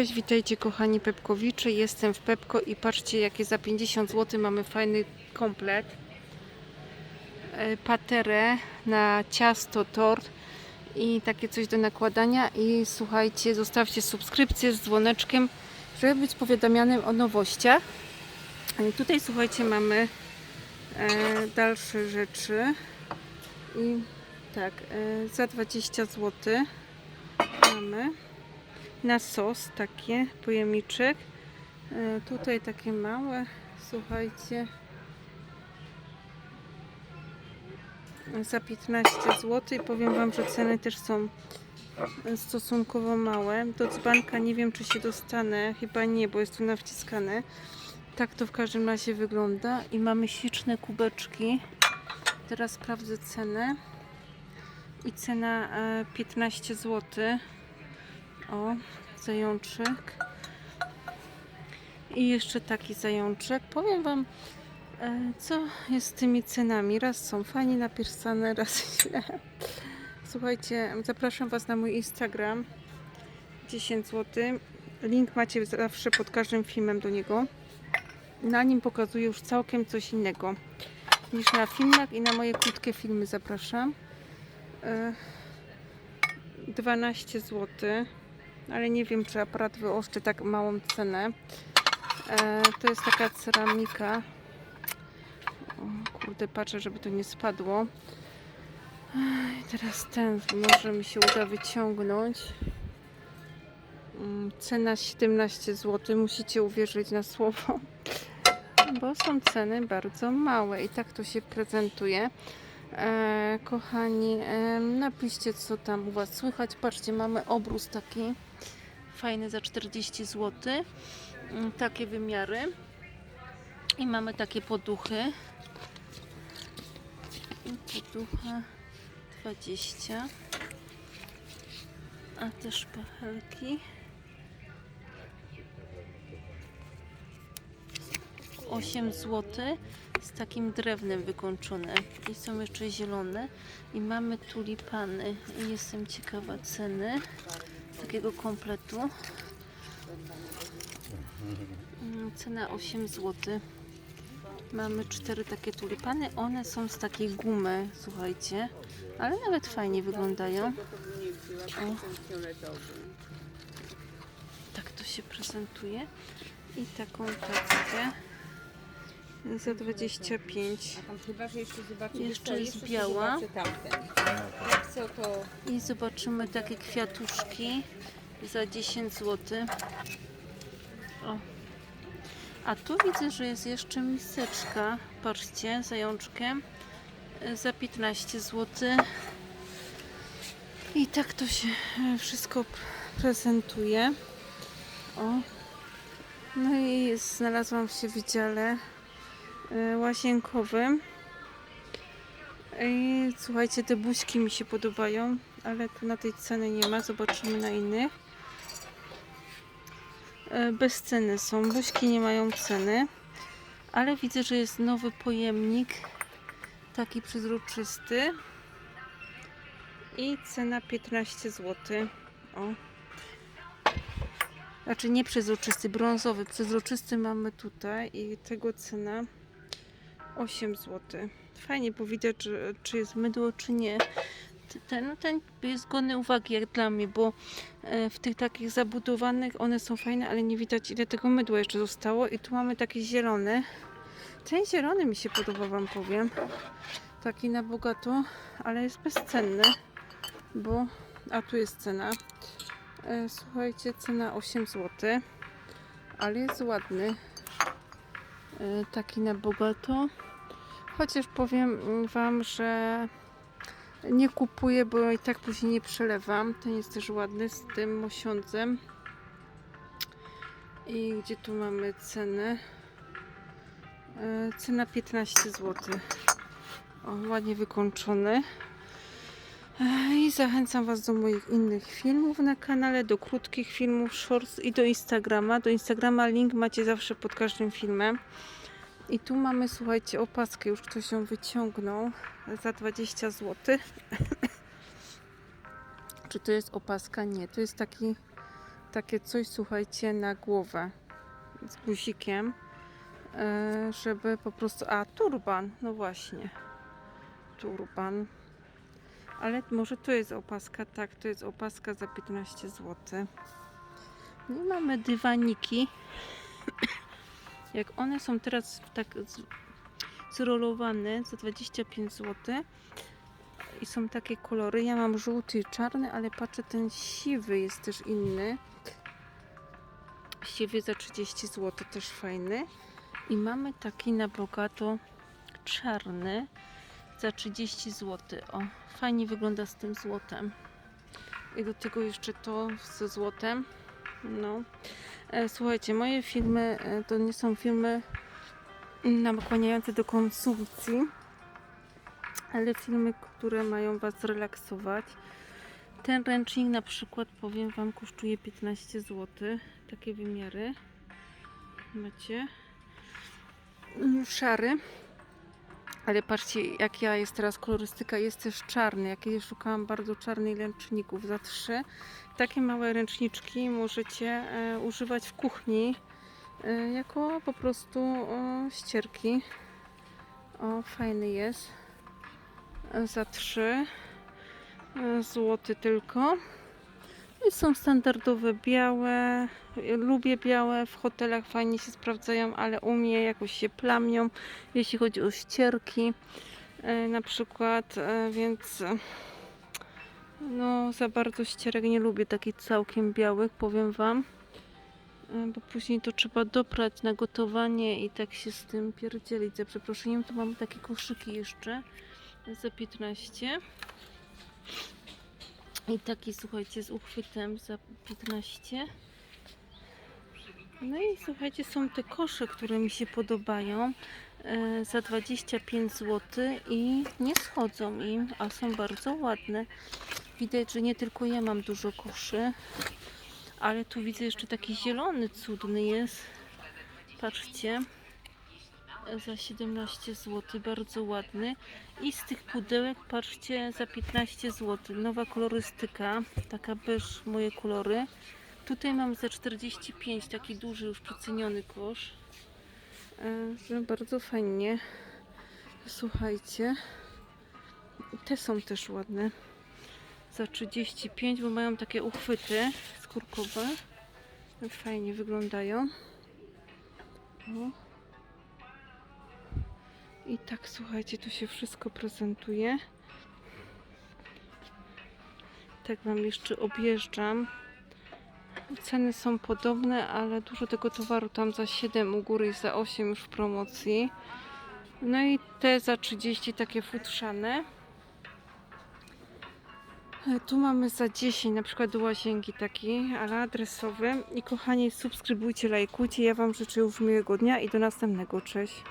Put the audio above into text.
Cześć, witajcie kochani Pepkowicze. Jestem w Pepko i patrzcie jakie za 50 zł mamy fajny komplet. E, Paterę na ciasto, tort i takie coś do nakładania. I słuchajcie, zostawcie subskrypcję z dzwoneczkiem, żeby być powiadamianym o nowościach. E, Tutaj słuchajcie mamy e, dalsze rzeczy. I tak, za 20 zł mamy na sos takie pojemniczek. E, tutaj takie małe, słuchajcie. Za 15 zł powiem Wam, że ceny też są stosunkowo małe. Do dzbanka nie wiem, czy się dostanę. Chyba nie, bo jest tu nawciskane. Tak to w każdym razie wygląda. I mamy śliczne kubeczki. Teraz sprawdzę cenę. I cena e, 15 zł. O, zajączek. I jeszcze taki zajączek. Powiem Wam, e, co jest z tymi cenami. Raz są fajnie napisane, raz źle. Słuchajcie, zapraszam Was na mój Instagram. 10 zł. Link macie zawsze pod każdym filmem do niego. Na nim pokazuję już całkiem coś innego niż na filmach i na moje krótkie filmy zapraszam. E, 12 zł ale nie wiem, czy aparat wyoszczy tak małą cenę. E, to jest taka ceramika. O, kurde, patrzę, żeby to nie spadło. Ech, teraz ten może mi się uda wyciągnąć. Mm, Cena 17 zł. Musicie uwierzyć na słowo, bo są ceny bardzo małe i tak to się prezentuje. E, kochani, e, napiszcie co tam u Was słychać. Patrzcie, mamy obrus taki fajny za 40 zł. Mm, Takie wymiary. I mamy takie poduchy. Poducha 20. A te szpachelki. 8 zł z takim drewnem wykończone. I są jeszcze zielone. I mamy tulipany. I jestem ciekawa ceny takiego kompletu. Mm, cena 8 zł mamy cztery takie tulipany. One są z takiej gumy słuchajcie. Ale nawet fajnie wyglądają. O. tak to się prezentuje. I taką tackę za 25 Tam chyba, że jeszcze zobaczę. Jeszcze co, jest biała. zobaczę tamten. Jak co to... I zobaczymy takie kwiatuszki za 10 zł. O. A tu widzę, że jest jeszcze miseczka. Patrzcie, zajączkiem e, za 15 zł. I tak to się e, wszystko prezentuje. O. No i jest, znalazłam się w dziale e, łazienkowym. I słuchajcie, te buźki mi się podobają, ale tu na tej ceny nie ma. Zobaczymy na innych. E, Bez ceny są. Buźki nie mają ceny. Ale widzę, że jest nowy pojemnik. Taki przezroczysty. I cena 15 zł. O. Znaczy nie przezroczysty, brązowy. Przezroczysty mamy tutaj i tego cena 8 zł. Fajnie, bo widać, że, czy jest mydło, czy nie. Ten, no ten jest godny uwagi jak dla mnie, bo e, w tych takich zabudowanych one są fajne, ale nie widać ile tego mydła jeszcze zostało. I tu mamy taki zielony. Ten zielony mi się podoba, wam powiem. Taki na bogato, ale jest bezcenny, bo... A tu jest cena. E, Słuchajcie, cena 8 zł, ale jest ładny. E, Taki na bogato. Chociaż powiem Wam, że nie kupuję, bo i tak później nie przelewam. Ten jest też ładny z tym mosiądzem. I gdzie tu mamy cenę? E, Cena 15 zł. O, ładnie wykończony. E, I zachęcam Was do moich innych filmów na kanale, do krótkich filmów, shorts i do Instagrama. Do Instagrama link macie zawsze pod każdym filmem. I tu mamy, słuchajcie, opaskę, już ktoś ją wyciągnął za 20 zł. Czy to jest opaska? Nie, to jest taki takie coś, słuchajcie, na głowę z guzikiem, e, żeby po prostu. A, turban, no właśnie. Turban. Ale może to jest opaska, tak, to jest opaska za 15 zł. No i mamy dywaniki. Jak one są teraz tak zrolowane za 25 zł i są takie kolory. Ja mam żółty i czarny, ale patrzę, ten siwy jest też inny. Siwy za 30 zł, też fajny. I mamy taki na bogato czarny za 30 zł. O, fajnie wygląda z tym złotem. I do tego jeszcze to ze złotem. No. E, Słuchajcie, moje filmy e, to nie są filmy nakłaniające do konsumpcji, ale filmy, które mają Was relaksować. Ten ręcznik na przykład, powiem Wam, kosztuje 15 zł. Takie wymiary. Macie. Mm, Szary. Ale patrzcie, jak ja jest teraz kolorystyka, jest też czarny. Jak ja szukałam bardzo czarnych ręczników za trzy. Takie małe ręczniczki możecie e, używać w kuchni e, jako po prostu ścierki. O, fajny jest. E, za 3 złoty tylko. Są standardowe białe. Lubię białe, w hotelach fajnie się sprawdzają, ale u mnie jakoś się plamią, jeśli chodzi o ścierki e, na przykład, e, więc e, no za bardzo ścierek nie lubię takich całkiem białych, powiem Wam. Bo później to trzeba doprać na gotowanie i tak się z tym pierdzielić. Za przeproszeniem, tu mamy takie koszyki jeszcze za 15. I taki, słuchajcie, z uchwytem za 15. No i słuchajcie, są te kosze, które mi się podobają e, za 25 zł i nie schodzą im, a są bardzo ładne. Widać, że nie tylko ja mam dużo koszy, ale tu widzę jeszcze taki zielony, cudny jest. Patrzcie, za 17 zł, bardzo ładny. I z tych pudełek, patrzcie, za 15 zł. Nowa kolorystyka, taka beż, moje kolory. Tutaj mam za 45, taki duży, już przeceniony kosz. E, że bardzo fajnie. Słuchajcie. Te są też ładne. Za 35, bo mają takie uchwyty skórkowe. Fajnie wyglądają. O. I tak, słuchajcie, tu się wszystko prezentuje. Tak Wam jeszcze objeżdżam. Ceny są podobne, ale dużo tego towaru tam za 7 u góry i za 8 już w promocji. No i te za 30 takie futrzane. Tu mamy za 10 na przykład do łazienki taki, ale adresowy. I kochani, subskrybujcie, lajkujcie. Ja Wam życzę już miłego dnia i do następnego. Cześć.